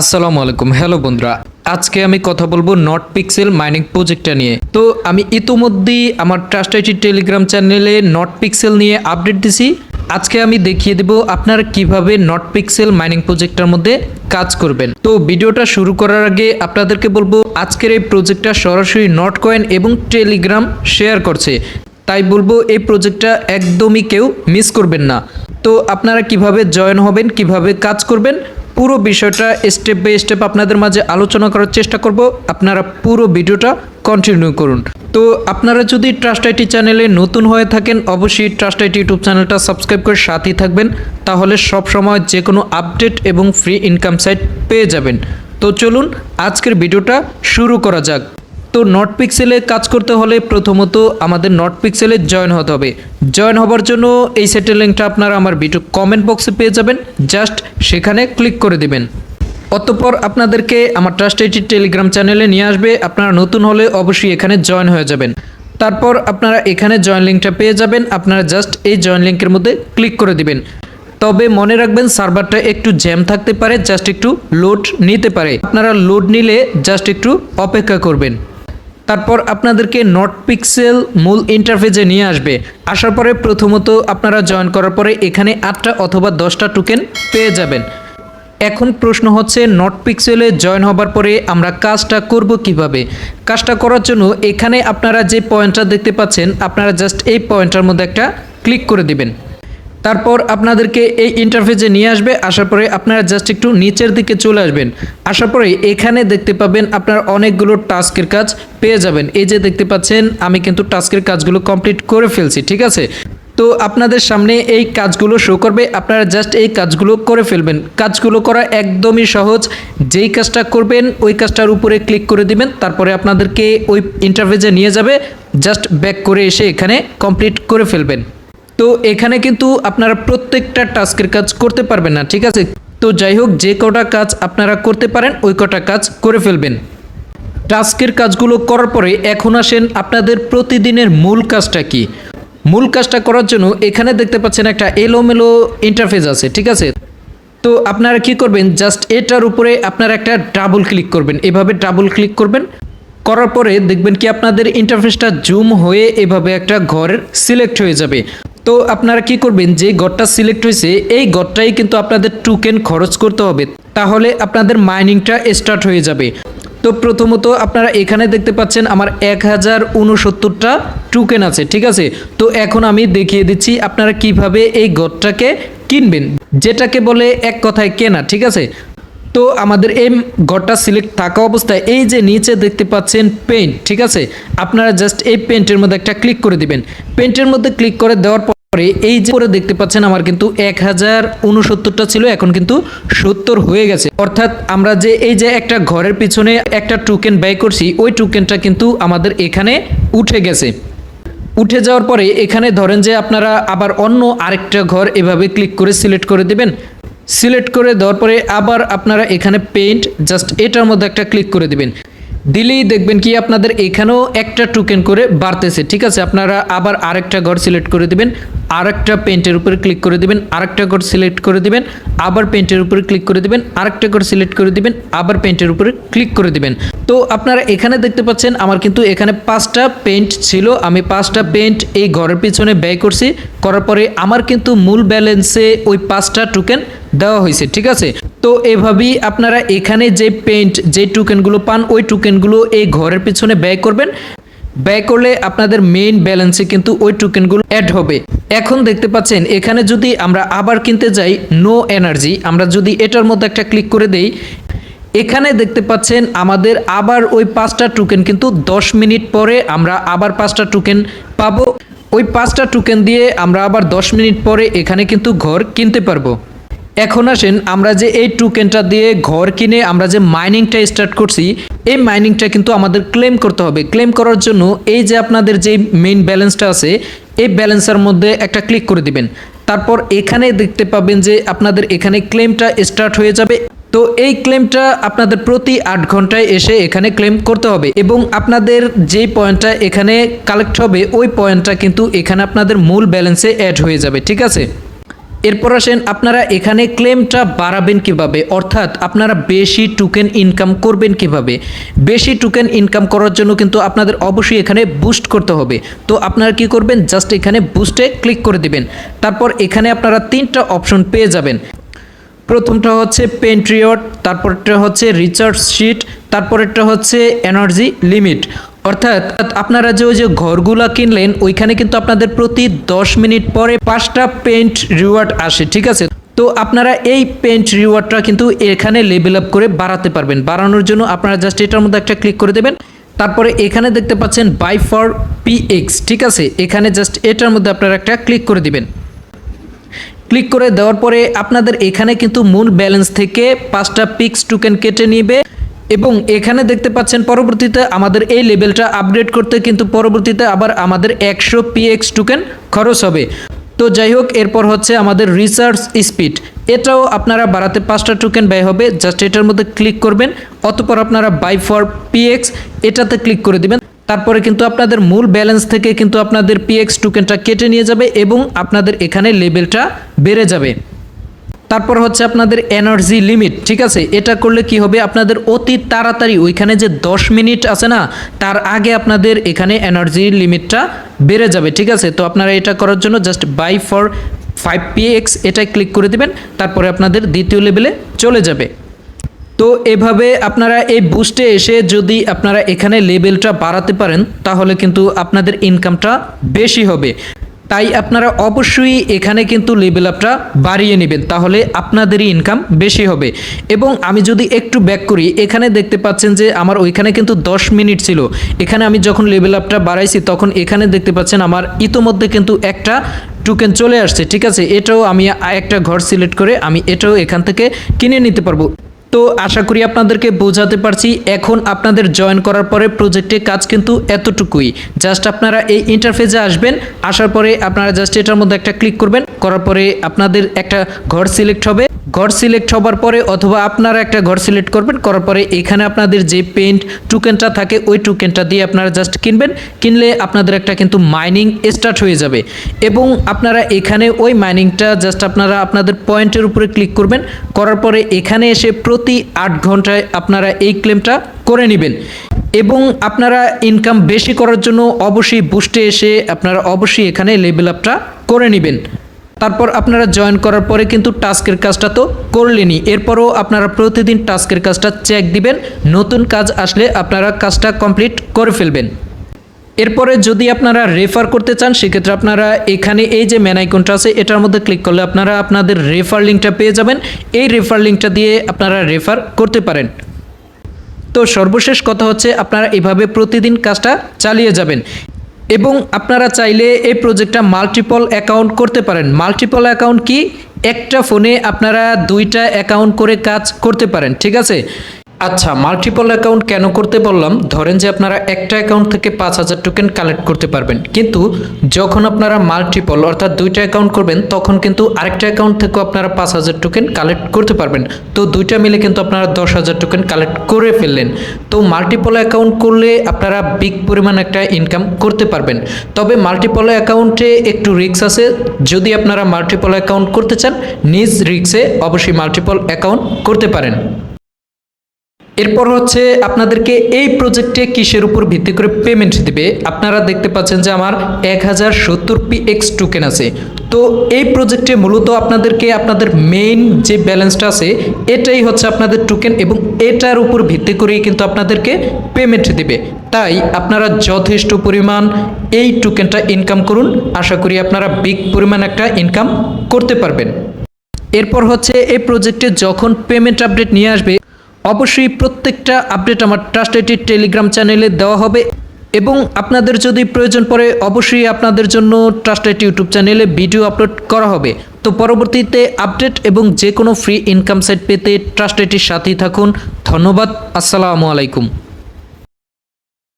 আসসালামু আলাইকুম। হ্যালো বন্ধুরা, আজকে আমি কথা বলব নট পিক্সেল মাইনিং প্রজেক্টটা নিয়ে। তো আমি ইতোমধ্যেই আমার ট্রাস্ট আইটি টেলিগ্রাম চ্যানেলে নট পিক্সেল নিয়ে আপডেট দিছি। আজকে আমি দেখিয়ে দেব আপনারা কীভাবে নট পিক্সেল মাইনিং প্রজেক্টটার মধ্যে কাজ করবেন। তো ভিডিওটা শুরু করার আগে আপনাদেরকে বলব, আজকের এই প্রজেক্টটা সরাসরি নট কয়েন এবং টেলিগ্রাম শেয়ার করছে। তাই বলব, এই প্রজেক্টটা একদমই কেউ মিস করবেন না। তো আপনারা কীভাবে জয়েন হবেন, কীভাবে কাজ করবেন পুরো বিষয়টা স্টেপ বাই স্টেপ আপনাদের মাঝে আলোচনা করার চেষ্টা করব। আপনারা পুরো ভিডিওটা কন্টিনিউ করুন। তো আপনারা যদি ট্রাস্ট আইটি চ্যানেলে নতুন হয়ে থাকেন, অবশ্যই ট্রাস্ট আইটি ইউটিউব চ্যানেলটা সাবস্ক্রাইব করে সাথেই থাকবেন। তাহলে সব সময় যে কোনো আপডেট এবং ফ্রি ইনকাম সাইট পেয়ে যাবেন। তো চলুন, আজকের ভিডিওটা শুরু করা যাক। তো নট পিক্সেলে কাজ করতে হলে প্রথমত আমাদের নট পিক্সেলে জয়েন হতে হবে। জয়েন হবার জন্য এই সেটের লিঙ্কটা আপনারা আমার ভিডিও কমেন্ট বক্সে পেয়ে যাবেন। জাস্ট সেখানে ক্লিক করে দিবেন। অতঃপর আপনাদেরকে আমার ট্রাস্ট আইটি টেলিগ্রাম চ্যানেলে নিয়ে আসবে। আপনারা নতুন হলে অবশ্যই এখানে জয়েন হয়ে যাবেন। তারপর আপনারা এখানে জয়েন লিঙ্কটা পেয়ে যাবেন। আপনারা জাস্ট এই জয়েন লিঙ্কের মধ্যে ক্লিক করে দিবেন। তবে মনে রাখবেন সার্ভারটা একটু জ্যাম থাকতে পারে জাস্ট একটু লোড নিতে পারে। আপনারা লোড নিলে জাস্ট একটু অপেক্ষা করবেন। তারপর আপনাদেরকে নট পিক্সেল মূল ইন্টারফেসে নিয়ে আসবে। আসার পরে প্রথমত আপনারা জয়েন করার পরে এখানে আটটা অথবা দশটা টোকেন পেয়ে যাবেন। এখন প্রশ্ন হচ্ছে নট পিক্সেলে জয়েন হবার পরে আমরা কাজটা করব কীভাবে? কাজটা করার জন্য এখানে আপনারা যে পয়েন্টটা দেখতে পাচ্ছেন, আপনারা জাস্ট এই পয়েন্টটার মধ্যে একটা ক্লিক করে দিবেন। তারপর আপনাদেরকে এই ইন্টারফেসে নিয়ে আসবে। আসার পরে আপনারা জাস্ট একটু নিচের দিকে চলে আসবেন। আসার পরে এখানে দেখতে পাবেন আপনার অনেকগুলো টাস্কের কাজ পেয়ে যাবেন। এই যে দেখতে পাচ্ছেন, আমি কিন্তু টাস্কের কাজগুলো কমপ্লিট করে ফেলছি, ঠিক আছে? তো আপনাদের সামনে এই কাজগুলো শো করবে। আপনারা জাস্ট এই কাজগুলো করে ফেলবেন। কাজগুলো করা একদমই সহজ। যেই কাজটা করবেন, ওই কাজটার উপরে ক্লিক করে দিবেন। তারপরে আপনাদেরকে ওই ইন্টারফেসে নিয়ে যাবে। জাস্ট ব্যাক করে এসে এখানে কমপ্লিট করে ফেলবেন। তো এখানে কিন্তু আপনারা প্রত্যেকটা টাস্কের কাজ করতে পারবেন না, ঠিক আছে? তো যাই হোক, যে কটা কাজ আপনারা করতে পারেন, ওই কটা কাজ করে ফেলবেন। টাস্কের কাজগুলো করার পরে এখন আসেন আপনাদের প্রতিদিনের মূল কাজটা কি? মূল কাজটা করার জন্য এখানে দেখতে পাচ্ছেন একটা এলোমেলো ইন্টারফেস আছে, ঠিক আছে? তো আপনারা কি করবেন? জাস্ট এটার উপরে আপনারা একটা ডাবল ক্লিক করবেন। এভাবে ডাবল ক্লিক করবেন। করার পরে দেখবেন কি আপনাদের ইন্টারফেসটা জুম হয়ে এভাবে একটা ঘরের সিলেক্ট হয়ে যাবে। তো আপনারা কি করবেন? যে ঘরটা সিলেক্ট হয়েছে, এই ঘরটাই কিন্তু আপনাদের টোকেন খরচ করতে হবে। তাহলে আপনাদের মাইনিংটা স্টার্ট হয়ে যাবে। তো প্রথমত আপনারা এখানে দেখতে পাচ্ছেন আমার এক হাজার উনসত্তরটা টোকেন আছে, ঠিক আছে? তো এখন আমি দেখিয়ে দিচ্ছি আপনারা কীভাবে এই ঘরটাকে কিনবেন। যেটাকে বলে এক কথায় কেনা, ঠিক আছে? তো আমাদের এই ঘরটা সিলেক্ট থাকা অবস্থায় এই যে নিচে দেখতে পাচ্ছেন পেন্ট ঠিক আছে? আপনারা জাস্ট এই পেন্টের মধ্যে একটা ক্লিক করে দিবেন। পেন্টের মধ্যে ক্লিক করে দেওয়ার পরে এই যে করে দেখতে পাচ্ছেন, আমার কিন্তু এক হাজার উনসত্তরটা ছিল, এখন কিন্তু সত্তর হয়ে গেছে। অর্থাৎ আমরা যে এই যে একটা ঘরের পিছনে একটা টোকেন ব্যয় করছি, ওই টোকেনটা কিন্তু আমাদের এখানে উঠে গেছে। উঠে যাওয়ার পরে এখানে ধরেন যে আপনারা আবার অন্য আরেকটা ঘর এভাবে ক্লিক করে সিলেক্ট করে দিবেন। সিলেক্ট করে দেওয়ার পরে আবার আপনারা এখানে পেইন্ট জাস্ট এটার মধ্যে একটা ক্লিক করে দিবেন। দিলেই দেখবেন কি আপনাদের এখানেও একটা টোকেন করে বাড়তেছে। ঠিক আছে, আপনারা আবার আরেকটা ঘর সিলেক্ট করে দিবেন, আরেকটা পেন্টের উপরে ক্লিক করে দিবেন, আরেকটা ঘর সিলেক্ট করে দিবেন, আবার পেন্টের উপরে ক্লিক করে দিবেন, আরেকটা ঘর সিলেক্ট করে দিবেন, আবার পেন্টের উপরে ক্লিক করে দিবেন। তো আপনারা এখানে দেখতে পাচ্ছেন, আমার কিন্তু এখানে পাঁচটা পেন্ট ছিল, আমি পাঁচটা পেন্ট এই ঘরের পিছনে ব্যয় করছি, করার পরে আমার কিন্তু মূল ব্যালেন্সে ওই পাঁচটা টোকেন দেওয়া হয়েছে। ঠিক আছে তো এভাবেই আপনারা এখানে যে পেন্ট যে টোকেনগুলো পান, ওই টোকেনগুলো এই ঘরের পিছনে ব্যয় করবেন। ব্যয় করলে আপনাদের মেইন ব্যালেন্সে কিন্তু ওই টোকেনগুলো অ্যাড হবে। এখন দেখতে পাচ্ছেন, এখানে যদি আমরা আবার কিনতে যাই নো এনার্জি আমরা যদি এটার মধ্যে একটা ক্লিক করে দেই, এখানে দেখতে পাচ্ছেন আমাদের আবার ওই পাঁচটা টোকেন কিন্তু দশ মিনিট পরে আমরা আবার পাঁচটা টোকেন পাবো। ওই পাঁচটা টোকেন দিয়ে আমরা আবার দশ মিনিট পরে এখানে কিন্তু ঘর কিনতে পারব। এখন আসেন, আমরা যে এই টোকেনটা দিয়ে ঘর কিনে আমরা যে মাইনিংটা স্টার্ট করছি, এই মাইনিংটা কিন্তু আমাদের ক্লেম করতে হবে। ক্লেম করার জন্য এই যে আপনাদের যে মেইন ব্যালেন্সটা আছে, এই ব্যালেন্সের মধ্যে একটা ক্লিক করে দিবেন। তারপর এখানে দেখতে পাবেন যে আপনাদের এখানে ক্লেমটা স্টার্ট হয়ে যাবে। তো এই ক্লেমটা আপনাদের প্রতি আট ঘন্টায় এসে এখানে ক্লেম করতে হবে এবং আপনাদের যে পয়েন্টটা এখানে কালেক্ট হবে, ওই পয়েন্টটা কিন্তু এখানে আপনাদের মূল ব্যালেন্সে অ্যাড হয়ে যাবে, ঠিক আছে? এরপর আসেন, আপনারা এখানে ক্লেমটা বাড়াবেন কীভাবে? অর্থাৎ আপনারা বেশি টোকেন ইনকাম করবেন কীভাবে? বেশি টোকেন ইনকাম করার জন্য কিন্তু আপনাদের অবশ্যই এখানে বুস্ট করতে হবে। তো আপনারা কি করবেন? জাস্ট এখানে বুস্টে ক্লিক করে দিবেন। তারপর এখানে আপনারা তিনটা অপশন পেয়ে যাবেন। প্রথমটা হচ্ছে পেন্ট্রিয়ট তারপরটা হচ্ছে রিচার্জ শিট তারপরেরটা হচ্ছে এনার্জি লিমিট অর্থাৎ আপনারা যে ওই যে ঘরগুলা কিনলেন, ওইখানে কিন্তু আপনাদের প্রতি দশ মিনিট পরে পাঁচটা পেন্ট রিওয়ার্ড আসে, ঠিক আছে? তো আপনারা এই পেন্ট রিওয়ার্ডটা কিন্তু এখানে লেভেল আপ করে বাড়াতে পারবেন। বাড়ানোর জন্য আপনারা জাস্ট এটার মধ্যে একটা ক্লিক করে দেবেন। তারপরে এখানে দেখতে পাচ্ছেন বাই ফর পিএক্স ঠিক আছে? এখানে জাস্ট এটার মধ্যে আপনারা একটা ক্লিক করে দিবেন। ক্লিক করে দেওয়ার পরে আপনাদের এখানে কিন্তু মূল ব্যালেন্স থেকে পাঁচটা পিক্স টোকেন কেটে নিবে। এবং এখানে দেখতে পাচ্ছেন পরবর্তীতে আমাদের এই লেভেলটা আপডেট করতে কিন্তু পরবর্তীতে আবার আমাদের একশো পিএক্স টোকেন খরচ হবে। তো যাই হোক, এরপর হচ্ছে আমাদের রিসার্চ স্পিড এটাও আপনারা বাড়াতে পাঁচটা টোকেন ব্যয় হবে। জাস্ট এটার মধ্যে ক্লিক করবেন, অতপর আপনারা বাই ফর পিএক্স এটাতে ক্লিক করে দিবেন। তারপরে কিন্তু আপনাদের মূল ব্যালেন্স থেকে কিন্তু আপনাদের পিএক্স টোকেনটা কেটে নিয়ে যাবে এবং আপনাদের এখানে লেভেলটা বেড়ে যাবে। তারপর হচ্ছে আপনাদের এনার্জি লিমিট ঠিক আছে? এটা করলে কি হবে? আপনাদের অতি তাড়াতাড়ি ওইখানে যে দশ মিনিট আছে না, তার আগে আপনাদের এখানে এনার্জি লিমিটটা বেড়ে যাবে, ঠিক আছে? তো আপনারা এটা করার জন্য just buy for five P X এটাই ক্লিক করে দেবেন, তারপরে আপনাদের দ্বিতীয় লেভেলে চলে যাবে। তো এভাবে আপনারা এই বুস্টে এসে যদি আপনারা এখানে লেভেলটা বাড়াতে পারেন, তাহলে কিন্তু আপনাদের ইনকামটা বেশি হবে। তাই আপনারা অবশ্যই এখানে কিন্তু লেভেল আপটা বাড়িয়ে নেবেন, তাহলে আপনাদেরই ইনকাম বেশি হবে। এবং আমি যদি একটু ব্যাক করি, এখানে দেখতে পাচ্ছেন যে আমার ওইখানে কিন্তু দশ মিনিট ছিল। এখানে আমি যখন লেভেল আপটা বাড়াইছি, তখন এখানে দেখতে পাচ্ছেন আমার ইতোমধ্যে কিন্তু একটা টোকেন চলে আসছে, ঠিক আছে? এটাও আমি একটা ঘর সিলেক্ট করে আমি এটাও এখান থেকে কিনে নিতে পারব। তো আশা করি আপনাদেরকে বোঝাতে পারছি, এখন আপনাদের জয়েন করার পরে প্রজেক্টে কাজ কিন্তু এতটুকুই। জাস্ট আপনারা এই ইন্টারফেসে আসবেন, আসার পরে আপনারা জাস্ট এটার মধ্যে একটা ক্লিক করবেন, করার পরে আপনাদের একটা ঘর সিলেক্ট হবে। ঘর সিলেক্ট হবার পরে অথবা আপনারা একটা ঘর সিলেক্ট করবেন, করার পরে এখানে আপনাদের যে পেন্ট টুকেনটা থাকে, ওই টুকেনটা দিয়ে আপনারা জাস্ট কিনবেন। কিনলে আপনাদের একটা কিন্তু মাইনিং স্টার্ট হয়ে যাবে। এবং আপনারা এখানে ওই মাইনিংটা জাস্ট আপনারা আপনাদের পয়েন্টের উপরে ক্লিক করবেন। করার পরে এখানে এসে প্রতি আট ঘন্টায় আপনারা এই ক্লেমটা করে নেবেন। এবং আপনারা ইনকাম বেশি করার জন্য অবশ্যই বুস্টে এসে আপনারা অবশ্যই এখানে লেভেল আপটা করে নেবেন। তারপর আপনারা জয়েন করার পরে কিন্তু টাস্কের কাজটা তো করলেনই। এরপরও আপনারা প্রতিদিন টাস্কের কাজটা চেক দিবেন। নতুন কাজ আসলে আপনারা কাজটা কমপ্লিট করে ফেলবেন। এরপরে যদি আপনারা রেফার করতে চান, সেক্ষেত্রে আপনারা এখানে এই যে ম্যান আইকনটা আছে, এটার মধ্যে ক্লিক করলে আপনারা আপনাদের রেফার লিঙ্কটা পেয়ে যাবেন। এই রেফার লিঙ্কটা দিয়ে আপনারা রেফার করতে পারেন। তো সর্বশেষ কথা হচ্ছে, আপনারা এভাবে প্রতিদিন কাজটা চালিয়ে যাবেন। এবং আপনারা চাইলে এই প্রজেক্টটা মাল্টিপল অ্যাকাউন্ট করতে পারেন। মাল্টিপল অ্যাকাউন্ট কি? একটা ফোনে আপনারা দুইটা অ্যাকাউন্ট করে কাজ করতে পারেন, ঠিক আছে? আচ্ছা মাল্টিপল অ্যাকাউন্ট কেন করতে বললাম? ধরেন যে আপনারা একটা অ্যাকাউন্ট থেকে পাঁচ হাজার টোকেন কালেক্ট করতে পারবেন। কিন্তু যখন আপনারা মাল্টিপল অর্থাৎ দুইটা অ্যাকাউন্ট করবেন, তখন কিন্তু আরেকটা অ্যাকাউন্ট থেকেও আপনারা পাঁচ হাজার টোকেন কালেক্ট করতে পারবেন। তো দুইটা মিলে কিন্তু আপনারা দশ হাজার টোকেন কালেক্ট করে ফেললেন। তো মাল্টিপল অ্যাকাউন্ট করলে আপনারা বিগ পরিমাণ একটা ইনকাম করতে পারবেন। তবে মাল্টিপল অ্যাকাউন্টে একটু রিস্ক আছে। যদি আপনারা মাল্টিপল অ্যাকাউন্ট করতে চান, নিজ রিক্সে অবশ্যই মাল্টিপল অ্যাকাউন্ট করতে পারেন। এরপর হচ্ছে আপনাদেরকে এই প্রজেক্টে কিসের উপর ভিত্তি করে পেমেন্ট দিবে? আপনারা দেখতে পাচ্ছেন যে আমার এক হাজার সত্তর পি এক্স টোকেন আছে। তো এই প্রজেক্টে মূলত আপনাদেরকে আপনাদের মেইন যে ব্যালেন্সটা আছে, এটাই হচ্ছে আপনাদের টোকেন এবং এটার উপর ভিত্তি করেই কিন্তু আপনাদেরকে পেমেন্ট দিবে। তাই আপনারা যথেষ্ট পরিমাণ এই টোকেনটা ইনকাম করুন। আশা করি আপনারা বিগ পরিমাণ একটা ইনকাম করতে পারবেন। এরপর হচ্ছে এই প্রজেক্টে যখন পেমেন্ট আপডেট নিয়ে আসবে অবশ্যই প্রত্যেকটা আপডেট আমার ট্রাস্ট আইটির টেলিগ্রাম চ্যানেলে দেওয়া হবে এবং আপনাদের যদি প্রয়োজন পড়ে, অবশ্যই আপনাদের জন্য ট্রাস্ট আইটি ইউটিউব চ্যানেলে ভিডিও আপলোড করা হবে। তো পরবর্তীতে আপডেট এবং যে কোনো ফ্রি ইনকাম সাইট পেতে ট্রাস্ট আইটির সাথেই থাকুন। ধন্যবাদ। আসসালামু আলাইকুম।